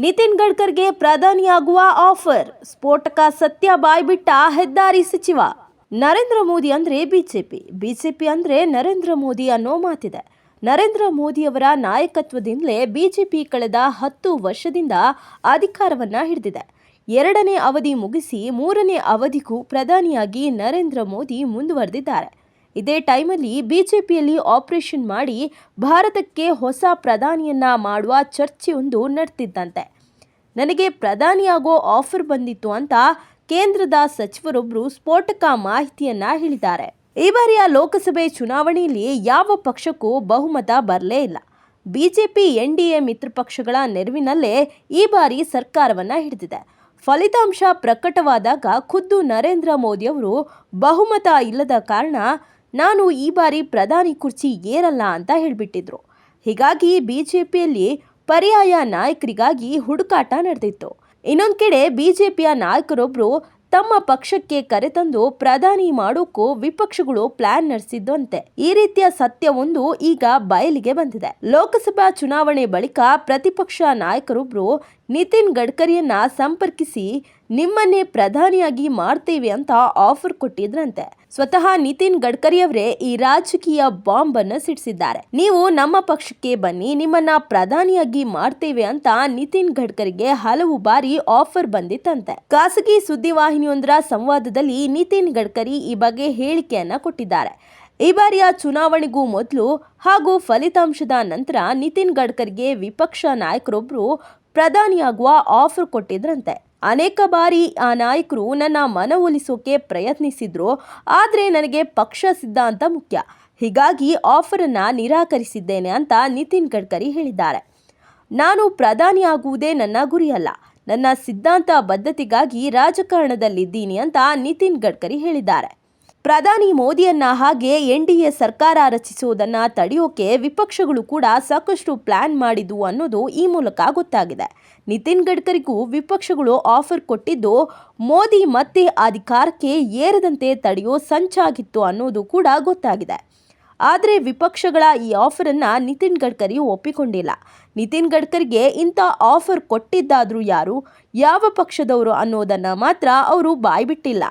Nitin ಗಡ್ಕರ್ಗೆ ಪ್ರಧಾನಿಯಾಗುವ offer. ಸ್ಫೋಟಕ ಸತ್ಯ ಬಾಯ್ಬಿಟ್ಟ ಹೆದ್ದಾರಿ ಸಚಿವ. ನರೇಂದ್ರ ಮೋದಿ ಅಂದ್ರೆ ಬಿಜೆಪಿ. ಬಿಜೆಪಿ ಅಂದ್ರೆ ನರೇಂದ್ರ ಮೋದಿ ಅನ್ನೋ ಮಾತಿದೆ. ನರೇಂದ್ರ ಮೋದಿಯವರ ನಾಯಕತ್ವದಿಂದಲೇ ಬಿಜೆಪಿ ಕಳೆದ ಹತ್ತು ವರ್ಷದಿಂದ ಅಧಿಕಾರವನ್ನ ಹಿಡಿದಿದೆ. ಎರಡನೇ ಅವಧಿ ಮುಗಿಸಿ ಮೂರನೇ ಅವಧಿಗೂ ಪ್ರಧಾನಿಯಾಗಿ ನರೇಂದ್ರ ಮೋದಿ ಮುಂದುವರೆದಿದ್ದಾರೆ. ಇದೇ ಟೈಮಲ್ಲಿ ಬಿಜೆಪಿಯಲ್ಲಿ ಆಪರೇಷನ್ ಮಾಡಿ ಭಾರತಕ್ಕೆ ಹೊಸ ಪ್ರಧಾನಿಯನ್ನ ಮಾಡುವ ಚರ್ಚೆಯೊಂದು ನಡೆದಿದ್ದಂತೆ. ನನಗೆ ಪ್ರಧಾನಿಯಾಗೋ ಆಫರ್ ಬಂದಿತ್ತು ಅಂತ ಕೇಂದ್ರದ ಸಚಿವರೊಬ್ಬರು ಸ್ಫೋಟಕ ಮಾಹಿತಿಯನ್ನ ಹೇಳಿದ್ದಾರೆ. ಈ ಬಾರಿಯ ಲೋಕಸಭೆ ಚುನಾವಣೆಯಲ್ಲಿ ಯಾವ ಪಕ್ಷಕ್ಕೂ ಬಹುಮತ ಬರಲೇ ಇಲ್ಲ. ಬಿಜೆಪಿ ಎ ಮಿತ್ರ ಪಕ್ಷಗಳ ನೆರವಿನಲ್ಲೇ ಈ ಬಾರಿ ಸರ್ಕಾರವನ್ನ ಹಿಡಿದಿದೆ. ಫಲಿತಾಂಶ ಪ್ರಕಟವಾದಾಗ ಖುದ್ದು ನರೇಂದ್ರ ಮೋದಿಯವರು ಬಹುಮತ ಇಲ್ಲದ ಕಾರಣ ನಾನು ಈ ಬಾರಿ ಪ್ರಧಾನಿ ಕುರ್ಚಿ ಏರಲ್ಲ ಅಂತ ಹೇಳಿಬಿಟ್ಟಿದ್ರು. ಹೀಗಾಗಿ ಬಿಜೆಪಿಯಲ್ಲಿ ಪರ್ಯಾಯ ನಾಯಕರಿಗಾಗಿ ಹುಡುಕಾಟ ನಡೆದಿತ್ತು. ಇನ್ನೊಂದು ಕಡೆ ಬಿಜೆಪಿಯ ನಾಯಕರೊಬ್ಬರು ತಮ್ಮ ಪಕ್ಷಕ್ಕೆ ಕರೆತಂದು ಪ್ರಧಾನಿ ಮಾಡೋಕ್ಕೂ ವಿಪಕ್ಷಗಳು ಪ್ಲಾನ್ ನಡೆಸಿದ್ದಂತೆ ಈ ರೀತಿಯ ಸತ್ಯವೊಂದು ಈಗ ಬಯಲಿಗೆ ಬಂದಿದೆ. ಲೋಕಸಭಾ ಚುನಾವಣೆ ಬಳಿಕ ಪ್ರತಿಪಕ್ಷ ನಾಯಕರೊಬ್ಬರು ನಿತಿನ್ ಗಡ್ಕರಿಯನ್ನ ಸಂಪರ್ಕಿಸಿ ನಿಮ್ಮನ್ನೇ ಪ್ರಧಾನಿಯಾಗಿ ಮಾಡ್ತೀವಿ ಅಂತ ಆಫರ್ ಕೊಟ್ಟಿದ್ರಂತೆ. ಸ್ವತಃ ನಿತಿನ್ ಗಡ್ಕರಿಯವರೇ ಈ ರಾಜಕೀಯ ಬಾಂಬ್ ಅನ್ನು ಸಿಡಿಸಿದ್ದಾರೆ. ನೀವು ನಮ್ಮ ಪಕ್ಷಕ್ಕೆ ಬನ್ನಿ, ನಿಮ್ಮನ್ನ ಪ್ರಧಾನಿಯಾಗಿ ಮಾಡ್ತೇವೆ ಅಂತ ನಿತಿನ್ ಗಡ್ಕರಿಗೆ ಹಲವು ಬಾರಿ ಆಫರ್ ಬಂದಿತ್ತಂತೆ. ಖಾಸಗಿ ಸುದ್ದಿವಾಹಿನಿಯೊಂದರ ಸಂವಾದದಲ್ಲಿ ನಿತಿನ್ ಗಡ್ಕರಿ ಈ ಬಗ್ಗೆ ಹೇಳಿಕೆಯನ್ನ ಕೊಟ್ಟಿದ್ದಾರೆ. ಈ ಬಾರಿಯ ಚುನಾವಣೆಗೂ ಮೊದಲು ಹಾಗೂ ಫಲಿತಾಂಶದ ನಂತರ ನಿತಿನ್ ಗಡ್ಕರಿಗೆ ವಿಪಕ್ಷ ನಾಯಕರೊಬ್ಬರು ಪ್ರಧಾನಿಯಾಗುವ ಆಫರ್ ಕೊಟ್ಟಿದ್ರಂತೆ. ಅನೇಕ ಬಾರಿ ಆ ನಾಯಕರು ನನ್ನ ಮನವೊಲಿಸೋಕೆ ಪ್ರಯತ್ನಿಸಿದ್ರು, ಆದರೆ ನನಗೆ ಪಕ್ಷ ಸಿದ್ಧಾಂತ ಮುಖ್ಯ. ಹೀಗಾಗಿ ಆಫರನ್ನು ನಿರಾಕರಿಸಿದ್ದೇನೆ ಅಂತ ನಿತಿನ್ ಗಡ್ಕರಿ ಹೇಳಿದ್ದಾರೆ. ನಾನು ಪ್ರಧಾನಿಯಾಗುವುದೇ ನನ್ನ ಗುರಿಯಲ್ಲ. ನನ್ನ ಸಿದ್ಧಾಂತ ಬದ್ಧತೆಗಾಗಿ ರಾಜಕಾರಣದಲ್ಲಿದ್ದೀನಿ ಅಂತ ನಿತಿನ್ ಗಡ್ಕರಿ ಹೇಳಿದ್ದಾರೆ. ಪ್ರಧಾನಿ ಮೋದಿಯನ್ನ ಹಾಗೆ ಎನ್ ಡಿ ಎ ಸರ್ಕಾರ ರಚಿಸುವುದನ್ನ ತಡೆಯೋಕೆ ವಿಪಕ್ಷಗಳು ಕೂಡ ಸಾಕಷ್ಟು ಪ್ಲಾನ್ ಮಾಡಿದ್ವು ಅನ್ನೋದು ಈ ಮೂಲಕ ಗೊತ್ತಾಗಿದೆ. ನಿತಿನ್ ಗಡ್ಕರಿಗೂ ವಿಪಕ್ಷಗಳು ಆಫರ್ ಕೊಟ್ಟಿದ್ದು, ಮೋದಿ ಮತ್ತೆ ಅಧಿಕಾರಕ್ಕೆ ಏರದಂತೆ ತಡೆಯೋ ಸಂಚಾಗಿತ್ತು ಅನ್ನೋದು ಕೂಡ ಗೊತ್ತಾಗಿದೆ. ಆದರೆ ವಿಪಕ್ಷಗಳ ಈ ಆಫರನ್ನು ನಿತಿನ್ ಗಡ್ಕರಿ ಒಪ್ಪಿಕೊಂಡಿಲ್ಲ. ನಿತಿನ್ ಗಡ್ಕರಿಗೆ ಇಂಥ ಆಫರ್ ಕೊಟ್ಟಿದ್ದಾದರೂ ಯಾರು? ಯಾವ ಪಕ್ಷದವರು ಅನ್ನೋದನ್ನು ಮಾತ್ರ ಅವರು ಬಾಯ್ಬಿಟ್ಟಿಲ್ಲ.